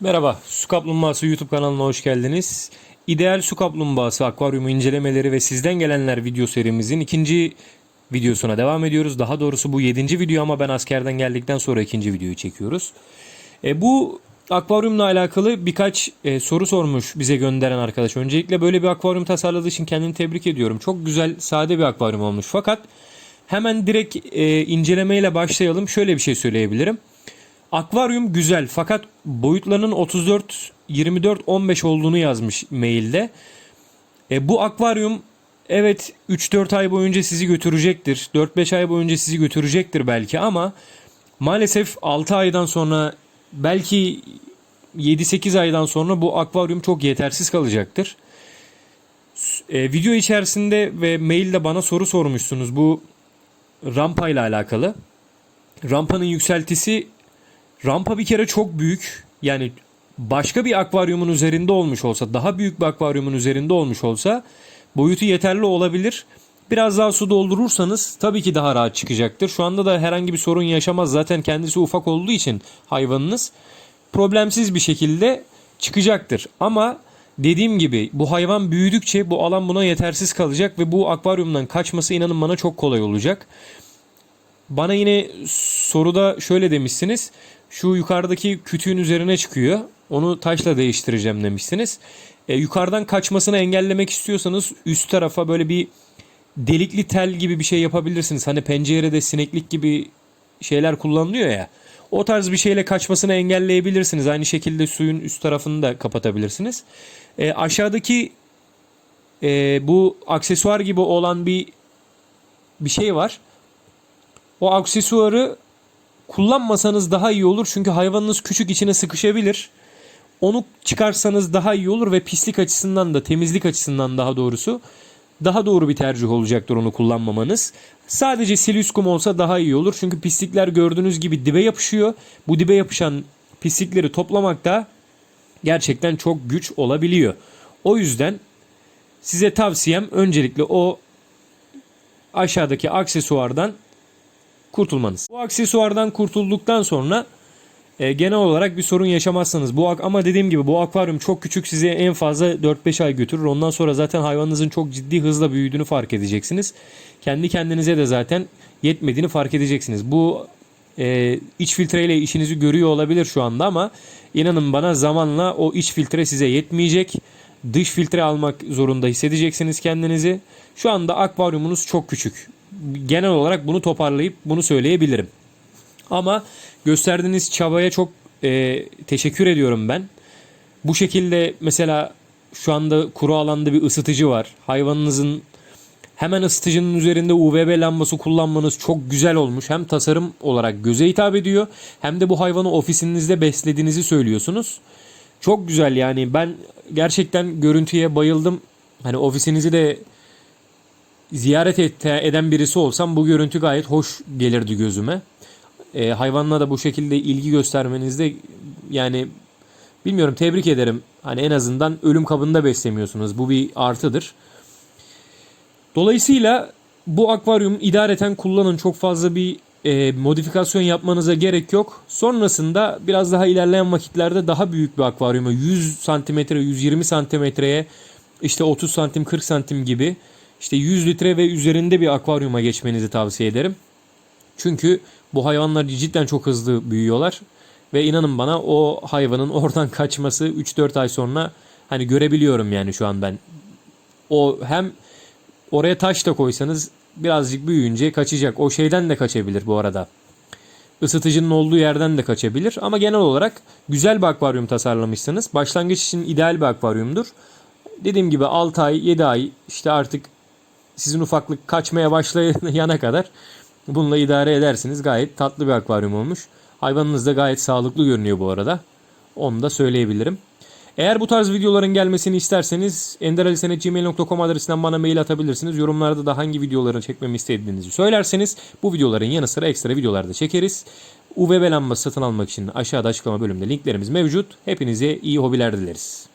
Merhaba, Su Kaplumbağası YouTube kanalına hoş geldiniz. İdeal Su Kaplumbağası akvaryumu incelemeleri ve sizden gelenler video serimizin ikinci videosuna devam ediyoruz. Daha doğrusu bu yedinci video ama ben askerden geldikten sonra ikinci videoyu çekiyoruz. E, bu akvaryumla alakalı birkaç e, soru sormuş bize gönderen arkadaş. Öncelikle böyle bir akvaryum tasarladığı için kendini tebrik ediyorum. Çok güzel, sade bir akvaryum olmuş. Fakat hemen direkt e, incelemeyle başlayalım. Şöyle bir şey söyleyebilirim. Akvaryum güzel fakat boyutlarının 34, 24, 15 olduğunu yazmış mailde. E, bu akvaryum evet 3-4 ay boyunca sizi götürecektir. 4-5 ay boyunca sizi götürecektir belki ama maalesef 6 aydan sonra belki 7-8 aydan sonra bu akvaryum çok yetersiz kalacaktır. E, video içerisinde ve mailde bana soru sormuşsunuz bu rampa ile alakalı. Rampanın yükseltisi Rampa bir kere çok büyük. Yani başka bir akvaryumun üzerinde olmuş olsa, daha büyük bir akvaryumun üzerinde olmuş olsa boyutu yeterli olabilir. Biraz daha su doldurursanız tabii ki daha rahat çıkacaktır. Şu anda da herhangi bir sorun yaşamaz. Zaten kendisi ufak olduğu için hayvanınız problemsiz bir şekilde çıkacaktır. Ama dediğim gibi bu hayvan büyüdükçe bu alan buna yetersiz kalacak ve bu akvaryumdan kaçması inanın bana çok kolay olacak. Bana yine soruda şöyle demişsiniz. Şu yukarıdaki kütüğün üzerine çıkıyor. Onu taşla değiştireceğim demişsiniz. E, yukarıdan kaçmasını engellemek istiyorsanız üst tarafa böyle bir delikli tel gibi bir şey yapabilirsiniz. Hani pencerede sineklik gibi şeyler kullanılıyor ya. O tarz bir şeyle kaçmasını engelleyebilirsiniz. Aynı şekilde suyun üst tarafını da kapatabilirsiniz. E, aşağıdaki e, bu aksesuar gibi olan bir bir şey var. O aksesuarı kullanmasanız daha iyi olur. Çünkü hayvanınız küçük içine sıkışabilir. Onu çıkarsanız daha iyi olur ve pislik açısından da temizlik açısından daha doğrusu daha doğru bir tercih olacaktır onu kullanmamanız. Sadece siliuskum olsa daha iyi olur. Çünkü pislikler gördüğünüz gibi dibe yapışıyor. Bu dibe yapışan pislikleri toplamak da gerçekten çok güç olabiliyor. O yüzden size tavsiyem öncelikle o aşağıdaki aksesuardan kurtulmanız. Bu aksesuardan kurtulduktan sonra e, genel olarak bir sorun yaşamazsınız. Bu ama dediğim gibi bu akvaryum çok küçük size en fazla 4-5 ay götürür. Ondan sonra zaten hayvanınızın çok ciddi hızla büyüdüğünü fark edeceksiniz. Kendi kendinize de zaten yetmediğini fark edeceksiniz. Bu e, iç filtreyle işinizi görüyor olabilir şu anda ama inanın bana zamanla o iç filtre size yetmeyecek. Dış filtre almak zorunda hissedeceksiniz kendinizi. Şu anda akvaryumunuz çok küçük genel olarak bunu toparlayıp bunu söyleyebilirim. Ama gösterdiğiniz çabaya çok e, teşekkür ediyorum ben. Bu şekilde mesela şu anda kuru alanda bir ısıtıcı var. Hayvanınızın hemen ısıtıcının üzerinde UVB lambası kullanmanız çok güzel olmuş. Hem tasarım olarak göze hitap ediyor hem de bu hayvanı ofisinizde beslediğinizi söylüyorsunuz. Çok güzel yani ben gerçekten görüntüye bayıldım. Hani ofisinizi de ziyaret et, eden birisi olsam bu görüntü gayet hoş gelirdi gözüme. E, hayvanla da bu şekilde ilgi göstermenizde yani bilmiyorum tebrik ederim. Hani en azından ölüm kabında beslemiyorsunuz. Bu bir artıdır. Dolayısıyla bu akvaryum idareten kullanın. Çok fazla bir e, modifikasyon yapmanıza gerek yok. Sonrasında biraz daha ilerleyen vakitlerde daha büyük bir akvaryuma 100 santimetre 120 santimetreye işte 30 santim 40 santim gibi işte 100 litre ve üzerinde bir akvaryuma geçmenizi tavsiye ederim. Çünkü bu hayvanlar cidden çok hızlı büyüyorlar. Ve inanın bana o hayvanın oradan kaçması 3-4 ay sonra hani görebiliyorum yani şu an ben. O hem oraya taş da koysanız birazcık büyüyünce kaçacak. O şeyden de kaçabilir bu arada. Isıtıcının olduğu yerden de kaçabilir. Ama genel olarak güzel bir akvaryum tasarlamışsınız. Başlangıç için ideal bir akvaryumdur. Dediğim gibi 6 ay 7 ay işte artık sizin ufaklık kaçmaya başlayana kadar bununla idare edersiniz. Gayet tatlı bir akvaryum olmuş. Hayvanınız da gayet sağlıklı görünüyor bu arada. Onu da söyleyebilirim. Eğer bu tarz videoların gelmesini isterseniz enderalisenet.gmail.com adresinden bana mail atabilirsiniz. Yorumlarda da hangi videoları çekmemi istediğinizi söylerseniz bu videoların yanı sıra ekstra videolar da çekeriz. UVB lambası satın almak için aşağıda açıklama bölümünde linklerimiz mevcut. Hepinize iyi hobiler dileriz.